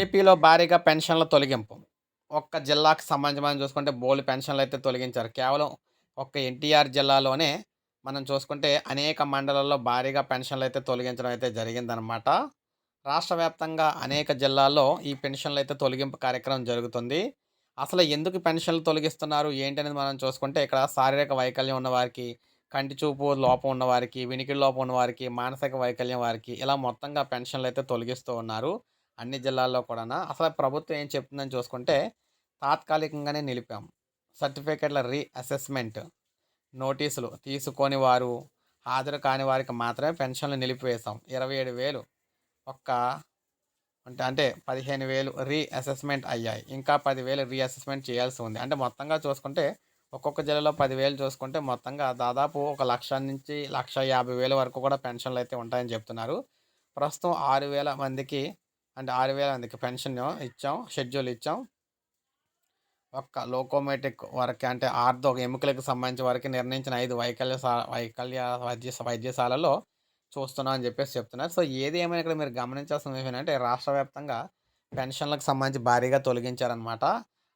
ఏపీలో భారీగా పెన్షన్ల తొలగింపు. ఒక్క జిల్లాకు సంబంధించి చూసుకుంటే బోల్డ్ పెన్షన్లు అయితే తొలగించారు. కేవలం ఒక్క ఎన్టీఆర్ జిల్లాలోనే మనం చూసుకుంటే అనేక మండలాల్లో భారీగా పెన్షన్లు అయితే తొలగించడం అయితే జరిగిందనమాట రాష్ట్ర వ్యాప్తంగా అనేక జిల్లాల్లో ఈ పెన్షన్లు అయితే తొలగింపు కార్యక్రమం జరుగుతుంది. అసలు ఎందుకు పెన్షన్లు తొలగిస్తున్నారు? ఏంటనేది మనం చూసుకుంటే ఇక్కడ శారీరక వైకల్యం ఉన్నవారికి కంటి చూపు లోపం ఉన్నవారికి వినికిడి లోపం ఉన్నవారికి మానసిక వైకల్యం వారికి ఇలా మొత్తంగా పెన్షన్లు అయితే తొలగిస్తూ ఉన్నారు. అన్ని జిల్లాల్లో కూడా అసలు ప్రభుత్వం ఏం చెప్తుందని చూసుకుంటే తాత్కాలికంగానే నిలిపాం సర్టిఫికెట్ల రీఅసెస్మెంట్ నోటీసులు తీసుకొని వారు హాజరు కాని వారికి మాత్రమే పెన్షన్లు నిలిపివేశాం. ఇరవై ఏడు వేలు ఒక్క అంటే అంటే పదిహేను వేలు రీఅసెస్మెంట్ అయ్యాయి. ఇంకా పదివేలు రీఅసెస్మెంట్ చేయాల్సి ఉంది. అంటే మొత్తంగా చూసుకుంటే ఒక్కొక్క జిల్లాలో పదివేలు చూసుకుంటే మొత్తంగా దాదాపు ఒక లక్ష నుంచి లక్ష యాభై వేల వరకు కూడా పెన్షన్లు అయితే ఉంటాయని చెప్తున్నారు. ప్రస్తుతం ఆరు వేల మందికి అంటే ఆరు వేల మందికి పెన్షన్ ఇచ్చాం షెడ్యూల్ ఇచ్చాం. ఒక్క లోకోమేటిక్ వరకు అంటే ఆర్థో ఎముకలకు సంబంధించిన వరకు నిర్ణయించిన ఐదు వైకల్య వైకల్య వైద్య వైద్యశాలలో చూస్తున్నాం అని చెప్పేసి చెప్తున్నారు. సో ఏది ఏమైనా ఇక్కడ మీరు గమనించాల్సిన విషయం అంటే రాష్ట్ర వ్యాప్తంగా పెన్షన్లకు సంబంధించి భారీగా తొలగించారనమాట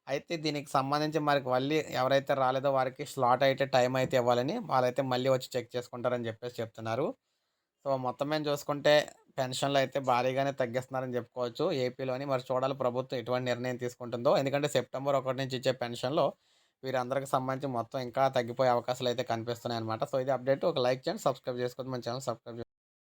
అయితే దీనికి సంబంధించి మరి మళ్ళీ ఎవరైతే రాలేదో వారికి స్లాట్ అయితే టైం అయితే ఇవ్వాలని వాళ్ళైతే మళ్ళీ వచ్చి చెక్ చేసుకుంటారని చెప్పేసి చెప్తున్నారు. సో మొత్తం మేము చూసుకుంటే పెన్షన్లు అయితే భారీగానే తగ్గిస్తున్నారని చెప్పుకోవచ్చు. ఏపీలోని మరి చూడాలి ప్రభుత్వం ఎటువంటి నిర్ణయం తీసుకుంటుందో. ఎందుకంటే సెప్టెంబర్ ఒకటి నుంచి ఇచ్చే పెన్షన్లో వీరందరికి సంబంధించి మొత్తం ఇంకా తగ్గిపోయే అవకాశాలు అయితే కనిపిస్తున్నాయి అనమాట సో ఇది అప్డేట్. ఒక లైక్ చేయండి సబ్స్క్రైబ్ చేసుకోవద్దు. మన ఛానల్ సబ్స్క్రైబ్